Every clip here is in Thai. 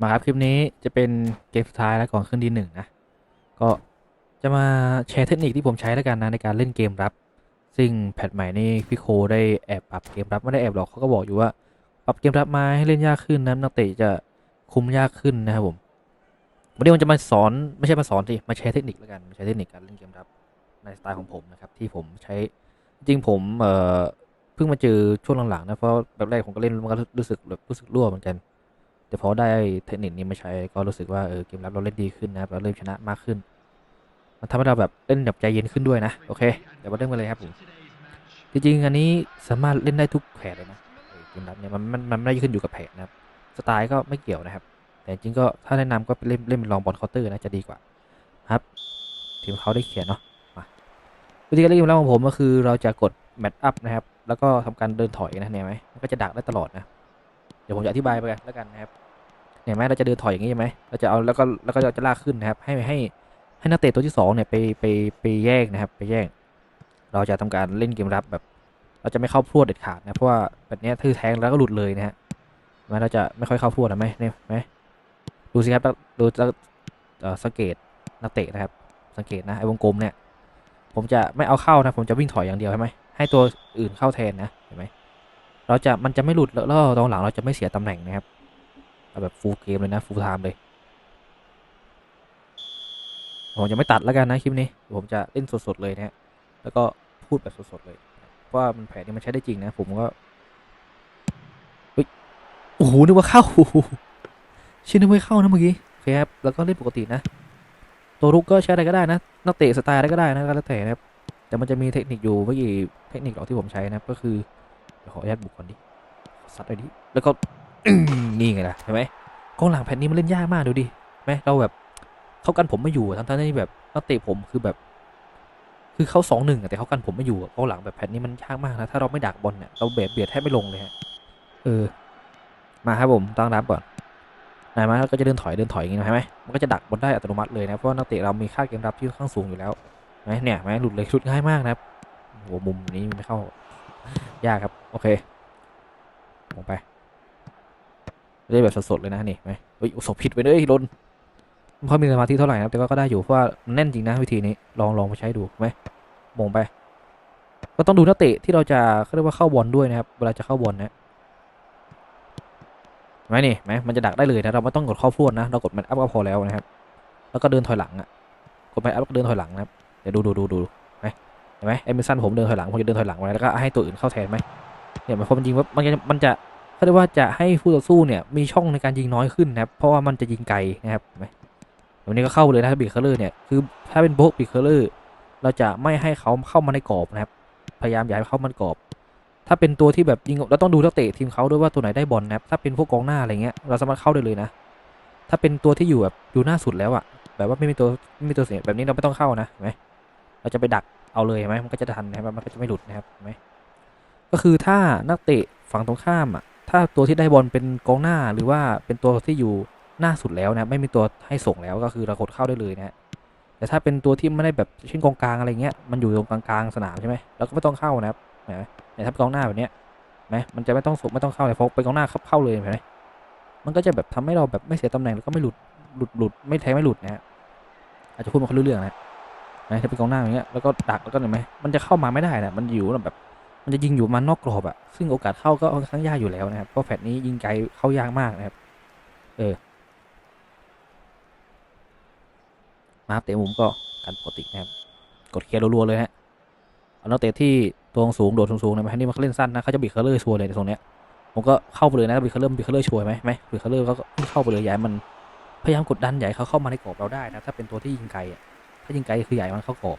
มาครับ คลิปนี้จะเป็นเกมสุดท้ายแล้วก่อนขึ้นดีหนึ่งนะ ก็จะมาแชร์เทคนิคที่ผมใช้แล้วกันนะในการเล่นเกมรับ ซึ่งแพทใหม่นี่พี่โคได้แอบปรับเกมรับไม่ได้แอบหรอกเขาก็บอกอยู่ว่าปรับเกมรับมาให้เล่นยากขึ้นนะนักเตะจะคุมยากขึ้นนะครับผมวันนี้มันจะมาสอนไม่ใช่มาสอนสิมาแชร์เทคนิคแล้วกันมาแชร์เทคนิคการเล่นเกมรับในสไตล์ของผมนะครับที่ผมใช้จริงผมเอ่อเพิ่งมาเจอช่วงหลังๆนะเพราะแบบแรกผมก็เล่นมันก็รู้สึกแบบรู้สึกรั่วเหมือนกัน แต่พอได้เทคนิคนี้มาใช้ก็รู้สึกว่าเออเกมรับเราเล่นดีขึ้นนะครับเราเริ่มชนะมากขึ้น มันทำให้เราแบบเล่นแบบใจเย็นขึ้นด้วยนะโอเคเดี๋ยวมาเริ่มกันเลยครับผมจริงๆอันนี้สามารถเล่นได้ทุกแผนเลยนะเกมรับเนี่ยมันมันมันไม่ได้ขึ้นอยู่กับแผนนะครับสไตล์ก็ไม่เกี่ยวนะครับ แต่จริงๆก็ถ้าแนะนำก็เล่นเล่นเป็นลองบอลเคาน์เตอร์นะจะดีกว่าครับทีมเขาได้เขียนเนาะมาวิธีการเล่นเกมรับของผมก็คือเราจะกดแมทอัพนะครับแล้วก็ทำการเดินถอยนะเนี่ยไหมมันก็จะดักได้ตลอดนะเดี๋ยวผมจะอธิบายไปกันแล้วกันนะครับ เห็นไหมเราจะเดินถอยอย่างนี้ใช่ไหมเราจะเอาแล้วก็แล้วก็จะลากขึ้นนะครับ ให้ให้ให้นักเตะตัวที่สองเนี่ยไปไปไปแย่งนะครับไปแย่งเราจะทำการเล่นเกมรับแบบ เราจะไม่เข้าพรวดเด็ดขาดนะเพราะว่าแบบนี้ยทื่อแทงแล้วก็หลุดเลยนะฮะเห็นไหมเราจะไม่ค่อยเข้าพรวดนะไหมเนี่ยไหมดูสิครับดูเอ่อสังเกตนักเตะนะครับ สังเกตนะไอ้วงกลมเนี่ย ผมจะไม่เอาเข้านะผมจะวิ่งถอยอย่างเดียวใช่ไหมให้ตัวอื่นเข้าแทนนะเห็นไหมเราจะมันจะไม่หลุดแล้วแล้วตรงหลังเราจะไม่เสียตำแหน่งนะครับ เอาแบบฟูลเกมเลยนะฟูลไทม์เลยผมจะไม่ตัดแล้วกันนะคลิปนี้ ผมจะเล่นสดๆเลยนะฮะแล้วก็พูดแบบสดๆเลยเพราะว่ามันแผนนี้มันใช้ได้จริงนะ ผมก็เฮ้ยโอ้โหนึกว่าเข้าชื่อนึกว่าเข้านะเมื่อกี้ครับแล้วก็เล่นปกตินะ ตัวรุกก็ใช้อะไรก็ได้นะนักเตะสไตล์อะไรก็ได้นะก็แล้วแต่นะครับแต่มันจะมีเทคนิคอยู่ไม่กี่เทคนิคหรอกที่ผมใช้นะก็คือเดี๋ยวขออนุญาตบุกก่อนดิซัดไปดิแล้วก็ นี่ไงล่ะเห็นไหมกองหลังแผ่นนี้มันเล่นยากมากดูดิไหมเราแบบเขากันผมไม่อยู่อะทั้งๆที่แบบนักเตะผมคือแบบ คือเขาสองหนึ่งแต่เขากันผมไม่อยู่กองหลังแบบแผ่นนี้มันยากมากนะถ้าเราไม่ดักบอลเนี่ยเราเบียดเบียดแทบไม่ลงเลยฮะเออ มาครับผมตั้งรับก่อนนายมาก็จะเดินถอยเดินถอยอย่างงี้นะใช่ไหมมันก็จะดักบอลได้อัตโนมัติเลยนะเพราะนักเตะเรามีค่าเกมรับที่ค่อนข้างสูงอยู่แล้วไหมเนี่ยไหมหลุดเลยหลุดง่ายมากนะครับโหมุมนี้ไม่เข้ายากครับ โอเคลงไป ไม่ได้แบบสดๆเลยนะนี่ไหมเฮ้ยสบผิดไปเลยโดนไม่ค่อยมีสมาธิเท่าไหร่นะแต่ว่าก็ได้อยู่เพราะว่ามันแน่นจริงนะวิธีนี้ลองลองไปใช้ดูไหมมงไป ก็ต้องดูนักเตะที่เราจะเขาเรียกว่าเข้าบอลด้วยนะครับเวลาจะเข้าบอลนะไหมนี่ไหมมันจะดักได้เลยนะเราไม่ต้องกดเข้าพรวดนะเรากดแมทอัพก็พอแล้วนะครับ แล้วก็เดินถอยหลังอะกดแมทอัพก็เดินถอยหลังนะครับเดี๋ยวดูดูดูดูไหมเห็นไหมเอมิสันผมเดินถอยหลังผมจะเดินถอยหลังไว้แล้วก็ให้ตัวอื่นเข้าแทนไหมเนี่ยมันพราะมันจริงว่ามันจะมันจะ เขาเรียกว่าจะให้คู่ต่อสู้เนี่ยมีช่องในการยิงน้อยขึ้นนะครับเพราะว่ามันจะยิงไกลนะครับวันนี้ก็เข้าเลยนะบิคเคอร์เลอร์เนี่ยคือถ้าเป็นโบกบิคเคอร์เลอร์เราจะไม่ให้เขาเข้ามาในกรอบนะครับพยายามอย่าให้เข้ามาในกรอบ ถ้าเป็นตัวที่แบบยิงเราต้องดูนักเตะทีมเขาด้วยว่าตัวไหนได้บอลนะครับถ้าเป็นพวกกองหน้าอะไรเงี้ยเราสามารถเข้าได้เลยนะ ถ้าเป็นตัวที่อยู่แบบอยู่หน้าสุดแล้วอะแบบว่าไม่มีตัวไม่มีตัวเสียแบบนี้เราไม่ต้องเข้านะเห็นไหมเราจะไปดักเอาเลยเห็นไหมมันก็จะทันนะครับมันก็จะไม่หลุดนะครับเห็นไหมก็คือถ้านักเตะฝั่งตรงข้ามอะ ถ้าตัวที่ได้บอลเป็นกองหน้าหรือว่าเป็นตัวที่อยู่หน้าสุดแล้วนะไม่มีตัวให้ส่งแล้วก็คือเรากดเข้าได้เลยนะแต่ถ้าเป็นตัวที่ไม่ได้แบบเช่นกองกลางอะไรเงี้ยมันอยู่ตรงกลางๆสนามใช่ไหมเราก็ไม่ต้องเข้านะครับเนไหมแต่ถ้าเป็นกองหน้าแบบเนี้ยเห็นไหมมันจะไม่ต้องส่งไม่ต้องเข้าเลยเพราะเป็นกองหน้าเข้าเข้าเลยเห็นไหมมันก็จะแบบทำให้เราแบบไม่เสียตำแหน่งแล้วก็ไม่หลุดหลุดหลุดไม่แทงไม่หลุดนะฮะอาจจะพูดมาค่อยรู้เรื่องนะนไหมถ้าเป็นกองหน้าอย่างเงี้ยแล้วก็ดักแล้วก็เห็นไหมมันจะเข้ามาไม่ได้นะมันอยู่แบบ มันจะยิงอยู่มานอกกรอบอะซึ่งโอกาสเข้าก็ค่อนข้างยากอยู่แล้วนะครับเพราะแฟดนี้ยิงไกลเข้ายากมากนะครับ เออ มาครับเตะมุมก็กันปกตินะครับ กดเคลียร์รัวๆเลยฮะเอานักเตะที่ตัวสูงโดดสูงๆนะไหมนี่มันเล่นสั้นนะเขาจะบิดเคอร์เลอร์ชัวร์เลยในตรงเนี้ยผมก็เข้าไปเลยนะบิดเคอร์เลอร์บิดเคอร์เลอร์ชัวร์ไหมไหมบิดเคอร์เลอร์เขาก็เข้าไปเลยใหญ่มันพยายามกดดันใหญ่เขาเข้ามาในกรอบเราได้นะถ้าเป็นตัวที่ยิงไกลอะถ้ายิงไกลคือใหญ่มันเข้ากรอบ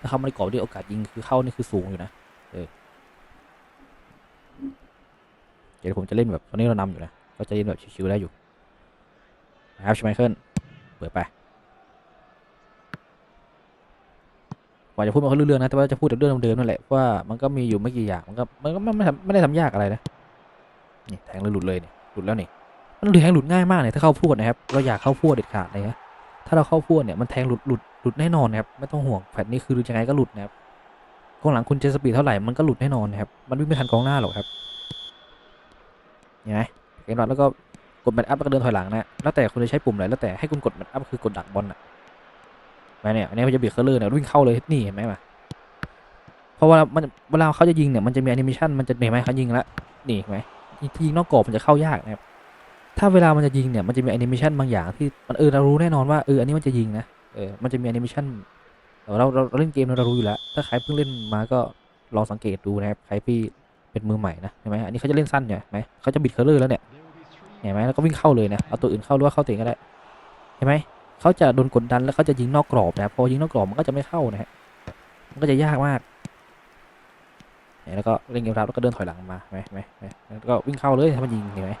ถ้าเข้ามาในกรอบด้วยโอกาสยิงคือเข้านี่คือสูงอยู่นะเออ ดี๋ยวผมจะเล่นแบบตอนนี้เรานำอยู่นะก็จะเล่นแบบชิวๆได้อยู่นะครับชไมเคิลเปิดไปกว่าจะพูดมันก็เรื่องนะแต่ว่าจะพูดแต่เรื่องเดิมนั่นแหละว่ามันก็มีอยู่ไม่กี่อย่างมันก็มันก็ไม่ไม่ทำไม่ได้ทำยากอะไรนะนี่แทงเลยหลุดเลยเนี่ยหลุดแล้วนี่มันแทงหลุดง่ายมากเนี่ยถ้าเข้าพวดนะครับเราอยากเข้าพวดเด็ดขาดเลยนะถ้าเราเข้าพวดเนี่ยมันแทงหลุดหลุดหลุดแน่นอนนะครับไม่ต้องห่วงแผนนี้คือยังไงก็หลุดนะครับกองหลังคุณจะสปีดเท่าไหร่มันก็หลุดแน่นอนนะครับมันวิ่งไม่ทันกองหน้าหรอกครับ เห็นไหมเกมรับแล้วก็กดแมตอัพแล้วก็เดินถอยหลังนะแล้วแต่คุณจะใช้ปุ่มอะไรแล้วแต่ให้คุณกดแมตอัพคือกดดักบอลอะม่เนี่ยอันนี้มันจะบีบเคอร์เลอร์เนี่ยวิ่งเข้าเลยนี่เห็นไหมมาเพราะว่ามันเวลาเขาจะยิงเนี่ยมันจะมีแอนิเมชันมันจะเห็นไหมเขายิงแล้วนี่เห็นไหมที่ยิงนอกกรอบมันจะเข้ายากนะครับถ้าเวลามันจะยิงเนี่ยมันจะมีแอนิเมชันบางอย่างที่มันเออเรารู้แน่นอนว่าเอออันนี้มันจะยิงนะเออมันจะมีแอนิเมชันเราเราเราเล่นเกมเรารู้อยู่แล้วถ้าใครเพิ่งเล่นมาก็ลองสังเกตดูนะครับใครพี่ เป็นมือใหม่นะเห็นไหมอันนี้เขาจะเล่นสั้นเนี่ยไหมเขาจะบิดเคอร์เลอร์แล้วเนี่ยเห็นไหมแล้วก็วิ่งเข้าเลยนะเอาตัวอื่นเข้าหรือว่าเข้าตัวเองก็ได้เห็นไหมเขาจะโดนกดดันแล้วเขาจะยิงนอกกรอบนะพอยิงนอกกรอบมันก็จะไม่เข้านะฮะมันก็จะยากมากเนี่ยแล้วก็เล่นเกมรับแล้วก็เดินถอยหลังมาไหมไหมไหมแล้วก็วิ่งเข้าเลยถ้ามันยิงเห็นไหม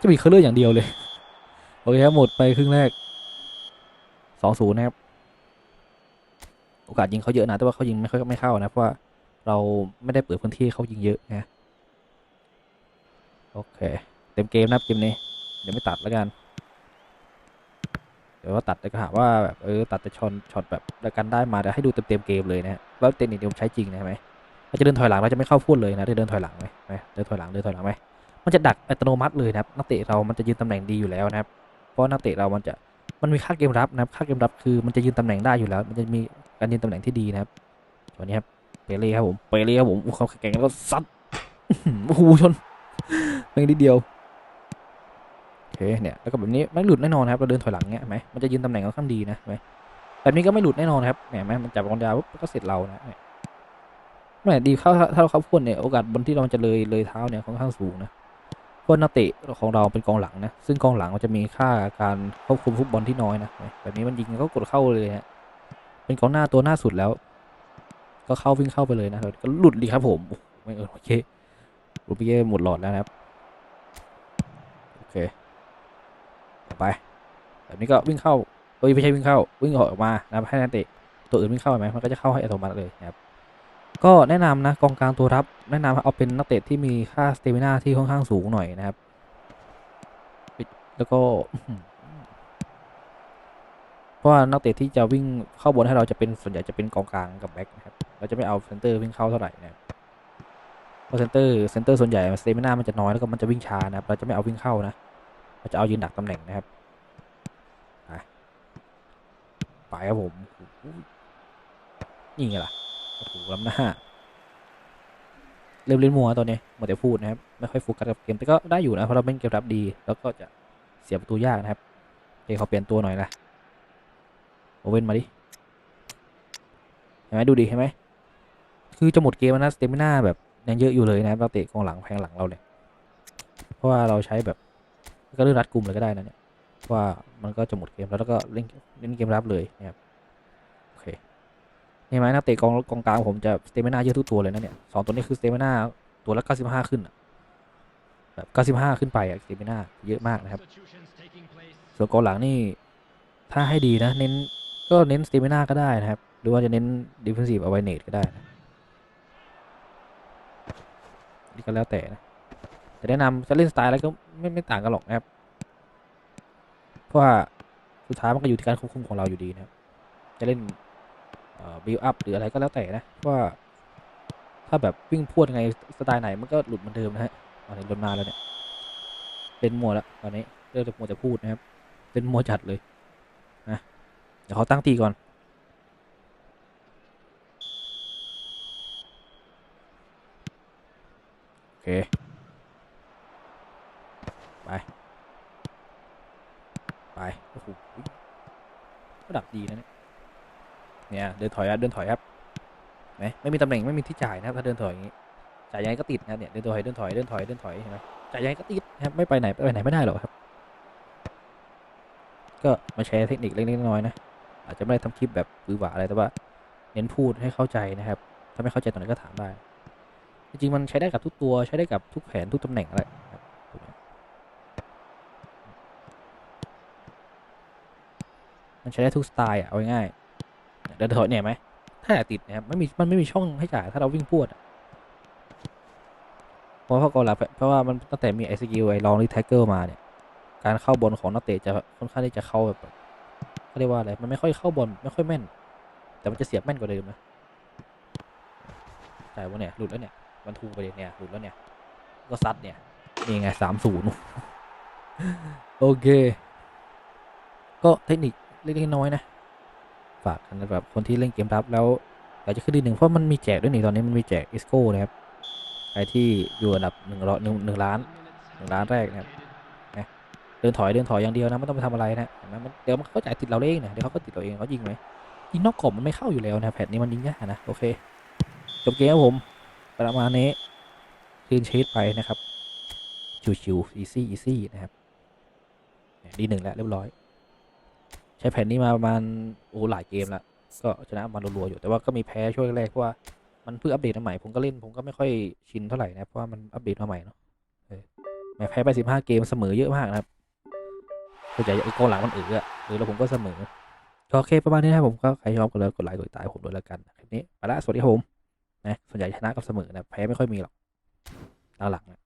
จะมีเคอร์เลอร์อย่างเดียวเลยโอเคครับหมดไปครึ่งแรกสองศูนย์นะครับโอกาสยิงเขาเยอะนะแต่ว่าเขายิงไม่ค่อยไม่เข้านะเพราะว่า เราไม่ได้เปิดพื้นที่เขายิงเยอะนะโอเค เต็มเกมนะครับเกมนี้ เดี๋ยวไม่ตัดแล้วกัน เดี๋ยวว่าตัดแล้วก็หาว่าแบบเออตัดแต่ช็อตช็อตแบบแกันได้มาแต่ให้ดูเต็มเต็มเกมเลยนะว่าเทคนิคที่ผมใช้จริงนะไหมถ้าจะเดินถอยหลังเราจะไม่เข้าพูดเลยนะจะเดินถอยหลังไหมไหมเดินถอยหลังเดินถอยหลังไหมมันจะดักอัตโนมัติเลยนะครับนักเตะเรามันจะยืนตำแหน่งดีอยู่แล้วนะครับเพราะนักเตะเรามันจะมันมีค่าเกมรับนะครับค่าเกมรับคือมันจะยืนตำแหน่งได้อยู่แล้ว มันจะมีการยืนตำแหน่งที่ดีนะครับวันนี้ครับ เปเล่ครับผมเปเล่ครับผมเขาแข่งแล้วก็ซัดโอ้โหชนเพียงนิดเดียวโอเคเนี่ยแล้วก็แบบนี้ไม่หลุดแน่นอนครับเราเดินถอยหลังเงี้ยไหมมันจะยืนตำแหน่งค่อนข้างดีนะไหมแบบนี้ก็ไม่หลุดแน่นอนครับเนี่ยเห็นไหมมันจับบอลยาวปุ๊บก็เสร็จเรานะเนี่ยแม่ดีเข้าถ้าเราเข้าพ่นเนี่ยโอกาสบนที่เราจะเลยเลยเท้าเนี่ยค่อนข้างสูงนะเพราะนักเตะของเราเป็นกองหลังนะซึ่งกองหลังมันจะมีค่าการควบคุมฟุตบอลที่น้อยนะแบบนี้มันยิงก็กดเข้าเลยฮะเป็นกองหน้าตัวหน้าสุดแล้ว ก็เข้าวิ่งเข้าไปเลยนะครับก็หลุดดีครับผมโอ้ไม่เออโอเคหลุดไปเยอะหมดหลอดแล้วนะครับโอเคไปแบบนี้ก็วิ่งเข้าเอ้ยไม่ใช่วิ่งเข้าวิ่งออกมานะครับให้นักเตะตัวอื่นวิ่งเข้าไปไหมมันก็จะเข้าให้อัตโนมัติเลยนะครับก็แนะนำนะกองกลางตัวรับแนะนำเอาเป็นนักเตะที่มีค่าสเตมินาที่ค่อนข้างสูงหน่อยนะครับแล้วก็เพราะว่านักเตะที่จะวิ่งเข้าบนให้เราจะเป็นส่วนใหญ่จะเป็นกองกลางกับแบ็คนะครับ เราจะไม่เอาเซนเตอร์วิ่งเข้าเท่าไหร่นะเพราะเซนเตอร์เซนเตอร์ส่วนใหญ่สเตมินามันจะน้อยแล้วก็มันจะวิ่งช้านะครับเราจะไม่เอาวิ่งเข้านะเราจะเอายืนดักตำแหน่งนะครับไปครับผมนี่ไงล่ะโอ้โหล้ำหน้าเริ่มเล่นมัวตอนนี้หมดแต่พูดนะครับไม่ค่อยโฟกัสกับเกมแต่ก็ได้อยู่นะเพราะเราเป็นเกมรับดี แล้วก็จะเสียประตูยากนะครับโอเคเขาเปลี่ยนตัวหน่อยนะโอเว่นมาดิเห็นไหมดูดิเห็นไหม คือจะหมดเกมนะสเตมิน่าแบบยังเยอะอยู่เลยนะครับเราเตะกองหลังแพงหลังเราเนี่ยเพราะว่าเราใช้แบบก็เลือกรัดกลุ่มเลยก็ได้นะเนี่ยว่ามันก็จะหมดเกมแล้วแล้วก็เล่นเล่นเกมรับเลยนะครับโอเคนี่ไหมนักเตะกองกองกลางผมจะสเตมิน่าเยอะทุกตัวเลยนะเนี่ยสองตัวนี้คือสเตมิน่าตัวละ95ขึ้นอะแบบ95ขึ้นไปอะสเตมิน่าเยอะมากนะครับ ส่วนกองหลังนี่ถ้าให้ดีนะเน้นก็เน้นสเตมิน่าก็ได้นะครับ หรือว่าจะเน้นดิฟเฟนซีฟเอาไวเนตก็ได้นะ นี่ก็แล้วแต่นะแต่แนะนำจะเล่นสไตล์อะไรก็ไม่ไม่ต่างกันหรอกนะครับ เพราะว่าสุดท้ายมันก็อยู่ที่การควบคุมของเราอยู่ดีนะครับ จะเล่นบิลอัพหรืออะไรก็แล้วแต่นะเพราะว่าถ้าแบบวิ่งพวดไงสไตล์ไหนมันก็หลุดเหมือนเดิมนะฮะตอนนี้โดนมาแล้วเนี่ยเล่นมัวแล้วตอนนี้เริ่มจะมัวจะพูดนะครับเล่นมัวจัดเลยนะเดี๋ยวเขาตั้งตีก่อน โอ เค ไป ไป โอ้โหก็ดักดีนะเนี่ย เนี่ย เดินถอยครับเดินถอยครับไหมไม่มีตำแหน่งไม่มีที่จ่ายนะครับถ้าเดินถอยอย่างนี้ จ่ายยังไงก็ติดนะเนี่ย เดินถอย เดินถอย เดินถอย เดินถอยเห็นไหมจ่ายยังไงก็ติดนะครับ ไม่ไปไหนไปไหนไม่ได้หรอกครับ ก็มาแชร์เทคนิคเล็กๆน้อยๆนะ อาจจะไม่ได้ทำคลิปแบบปือหวาอะไรแต่ว่า เน้นพูดให้เข้าใจนะครับ ถ้าไม่เข้าใจตรงไหนก็ถามได้ จริง ๆ มันใช้ได้กับทุกตัวใช้ได้กับทุกแผนทุกตำแหน่งอะไรมันใช้ได้ทุกสไตล์อะเอาง่ายเดินถอยเนี่ยไหมถ้าติดนะครับไม่มีมันไม่มีช่องให้จ่ายถ้าเราวิ่งพวดอะเพราะว่าก็รับเพราะว่ามันตั้งแต่มีไอสกิลไอลองรีแท็กเกอร์มาเนี่ยการเข้าบอลของนักเตะจะค่อนข้างที่จะเข้าแบบเขาเรียกว่าอะไรมันไม่ค่อยเข้าบอลไม่ค่อยแม่น แต่มันจะเสียบแม่นกว่าเดิมนะใช่วะเนี่ยหลุดแล้วเนี่ย มันทูไปเลยเนี่ยหลุดแล้วเนี่ย ก็ซัดเนี่ย นี่ไงสามศูนย์โอเค ก็เทคนิคเล็กๆน้อยนะ ฝากกันแบบคนที่เล่นเกมรับแล้วอยากจะขึ้นดีหนึ่งเพราะมันมีแจกด้วยนี่ตอนนี้มันมีแจกอิสโก้นะครับใครที่อยู่อันดับหนึ่งร้อยหนึ่งล้านหนึ่งล้านแรกนะครับนะเดินถอยเดินถอยอย่างเดียวนะไม่ต้องไปทำอะไรนะเห็นไหมมันเดี๋ยวมันเขาจ่ายติดเราเองนะเดี๋ยวเขาก็ติดเราเองเขายิงไหมยิงนอกกรอบมันไม่เข้าอยู่แล้วนะแพทนี้มันยิงยากนะโอเคจบเกมครับผม ประมาณนี้คืนชีตไปนะครับชิวๆ easy easy นะครับดีหนึ่งแล้วเรียบร้อย ใช้แผ่นนี้มาประมาณโอ้หลายเกมแล้วก็ชนะมารัวๆอยู่แต่ว่าก็มีแพ้ช่วงแรกเพราะว่ามันเพิ่งอัปเดตมาใหม่ผมก็เล่นผมก็ไม่ค่อยชินเท่าไหร่นะเพราะว่ามันอัปเดตมาใหม่เนาะแม้แพ้ไปสิบห้าเกมเสมอเยอะมากนะครับส่วนใหญ่ไอ้กองหลังมันเอออะเออแล้วผมก็เสมอโอเคประมาณนี้นะครับผมก็ใครชอบก็เลยกดไลค์กดติดตามผมด้วยแล้วกันคลิปนี้ไปละสวัสดีครับผม นะส่วนใหญ่ชนะกับเสมอนะแพ้ไม่ค่อยมีหรอกหลังๆนะ